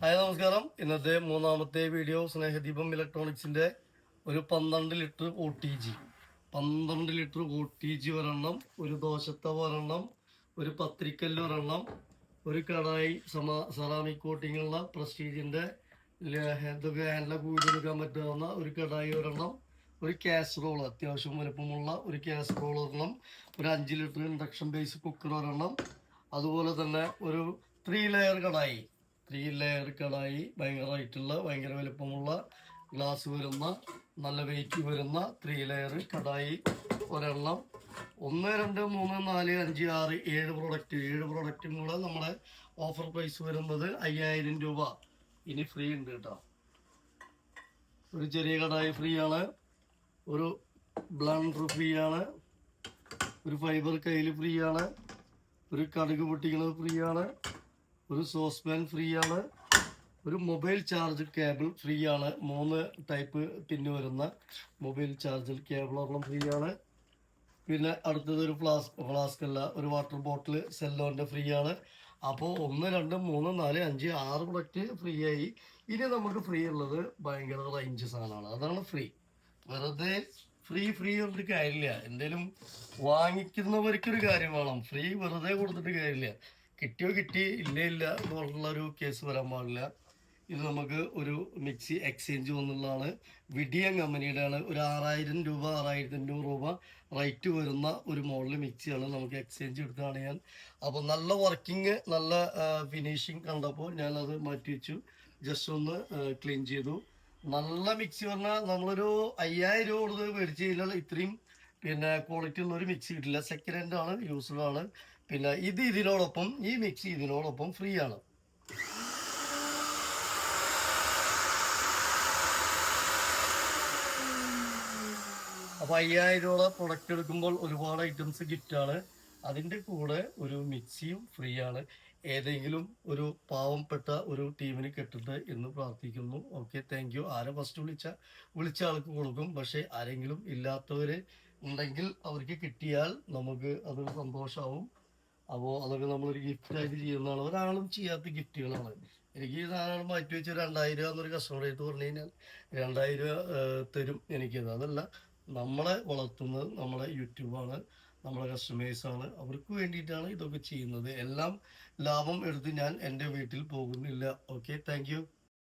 Hi നമസ്കാരം. ഇന്നത്തെ മൂന്നാമത്തെ വീഡിയോ സ്നേഹദീപം ഇലക്ട്രോണിക്സിന്റെ ഒരു പന്ത്രണ്ട് ലിറ്റർ ഒ ടി ജി പന്ത്രണ്ട് ലിറ്റർ ഒ ടി ജി ഒരെണ്ണം ഒരു ദോശത്തവ ഒരെണ്ണം ഒരു പത്രിക്കല്ല് ഒരെണ്ണം ഒരു കടായി സമാ സെറാമിക് കോട്ടിംഗ് ഉള്ള പ്രസ്റ്റീജിന്റെ ഇതൊക്കെ ഹാൻഡിലൊക്കെ വീടെടുക്കാൻ പറ്റാവുന്ന ഒരു കടായി ഒരെണ്ണം ഒരു കാസറോൾ അത്യാവശ്യം വലുപ്പമുള്ള ഒരു കാസറോൾ ഒരെണ്ണം ഒരു അഞ്ച് ലിറ്റർ ഇൻഡക്ഷൻ ബേസ് കുക്കർ ഒരെണ്ണം അതുപോലെ തന്നെ ഒരു three layer kadai. Three layer kadai ഭയങ്കര വലുപ്പമുള്ള ഗ്ലാസ് വരുന്ന നല്ല വെയിറ്റ് വരുന്ന ത്രീ ലെയർ കടായി ഒരെണ്ണം. ഒന്ന് രണ്ട് മൂന്ന് നാല് അഞ്ച് ആറ് ഏഴ് പ്രൊഡക്റ്റ് ഏഴ് പ്രൊഡക്റ്റും കൂടെ നമ്മുടെ ഓഫർ പ്രൈസ് വരുന്നത് അയ്യായിരം രൂപ. ഇനി ഫ്രീ ഉണ്ട് കേട്ടോ. ഒരു ചെറിയ കടായി ഫ്രീ ആണ്. ഒരു ബ്ലണ്ടർ ഫ്രീ ആണ്. ഒരു ഫൈബർ കയ്യിൽ ഫ്രീ ആണ്. ഒരു കടുക് പൊട്ടിക്കുന്നത് ഫ്രീ ആണ്. ഒരു സോസ് പാൻ ഫ്രീ ആണ് ഒരു മൊബൈൽ ചാർജ് കേബിൾ ഫ്രീ ആണ് മൂന്ന് ടൈപ്പ് പിന്നു വരുന്ന മൊബൈൽ ചാർജർ കേബിൾ ഒരെണ്ണം ഫ്രീ ആണ് പിന്നെ അടുത്തത് ഒരു ഫ്ലാസ്ക് ഫ്ലാസ്ക് അല്ല ഒരു വാട്ടർ ബോട്ടിൽ സെല്ലോന്റെ ഫ്രീ ആണ് അപ്പോൾ ഒന്ന് രണ്ട് മൂന്ന് നാല് അഞ്ച് ആറ് പ്രൊഡക്റ്റ് ഫ്രീ ആയി ഇനി നമുക്ക് ഫ്രീ ഉള്ളത് ഭയങ്കര റേഞ്ച് സാധനമാണ്. അതാണ് ഫ്രീ. വെറുതെ ഫ്രീ ഫ്രീ പറഞ്ഞിട്ട് കാര്യമില്ല. എന്തേലും വാങ്ങിക്കുന്നവർക്കൊരു കാര്യം വേണം. ഫ്രീ വെറുതെ കൊടുത്തിട്ട് കാര്യമില്ല. കിട്ടിയോ കിട്ടി ഇല്ല ഇല്ല എന്നുള്ളൊരു ഒരു കേസ് വരാൻ പാടില്ല. ഇത് നമുക്ക് ഒരു മിക്സി എക്സ്ചേഞ്ച് വന്നുള്ളതാണ്. വിഡിയൻ കമ്പനിയുടെ ആണ് ഒരു ആറായിരം രൂപ ആറായിരത്തി അഞ്ഞൂറ് രൂപ റേറ്റ് വരുന്ന ഒരു മോഡൽ മിക്സിയാണ് നമുക്ക് എക്സ്ചേഞ്ച് എടുത്താണ് ഞാൻ അപ്പോൾ നല്ല വർക്കിംഗ് നല്ല ഫിനിഷിങ് കണ്ടപ്പോൾ ഞാനത് മാറ്റി വെച്ചു. ജസ്റ്റ് ഒന്ന് ക്ലീൻ ചെയ്തു. നല്ല മിക്സി പറഞ്ഞാൽ നമ്മളൊരു അയ്യായിരം രൂപ കൊടുത്ത് മേടിച്ച് കഴിഞ്ഞാൽ ഇത്രയും പിന്നെ ക്വാളിറ്റി ഉള്ള ഒരു മിക്സി കിട്ടില്ല. സെക്കൻഡ് ഹാൻഡ് ആണ് യൂസ്ഫുൾ ആണ്. പിന്നെ ഇത് ഇതിനോടൊപ്പം ഈ മിക്സി ഇതിനോടൊപ്പം ഫ്രീ ആണ്. അപ്പൊ അയ്യായിരം രൂപ പ്രൊഡക്റ്റ് എടുക്കുമ്പോൾ ഒരുപാട് ഐറ്റംസ് ഗിഫ്റ്റാണ് അതിന്റെ കൂടെ ഒരു മിക്സിയും ഫ്രീ ആണ്. ഏതെങ്കിലും ഒരു പാവപ്പെട്ട ഒരു ടീമിന് കിട്ടട്ടെ എന്ന് പ്രാർത്ഥിക്കുന്നു. ഓക്കെ താങ്ക് യു ആരെ ഫസ്റ്റ് വിളിച്ച വിളിച്ച ആൾക്ക് കൊടുക്കും. പക്ഷെ ആരെങ്കിലും ഇല്ലാത്തവര് ഉണ്ടെങ്കിൽ അവർക്ക് കിട്ടിയാൽ നമുക്ക് അതൊരു സന്തോഷമാവും അപ്പോൾ അതൊക്കെ നമ്മളൊരു ഗിഫ്റ്റ് ആയിട്ട് ചെയ്യുന്നതാണ്. ഒരാളും ചെയ്യാത്ത ഗിഫ്റ്റുകളാണ്. എനിക്ക് ഈ മാറ്റി വെച്ച് രണ്ടായിരം രൂപ എന്നൊരു കസ്റ്റമർ എടുത്ത് പറഞ്ഞു കഴിഞ്ഞാൽ രണ്ടായിരം രൂപ തരും എനിക്ക് അതല്ല നമ്മളെ വളർത്തുന്നത് നമ്മളെ യൂട്യൂബാണ് നമ്മളെ കസ്റ്റമേഴ്സാണ് അവർക്ക് വേണ്ടിയിട്ടാണ് ഇതൊക്കെ ചെയ്യുന്നത്. എല്ലാം ലാഭം എടുത്ത് ഞാൻ എന്റെ വീട്ടിൽ പോകുന്നില്ല. Okay thank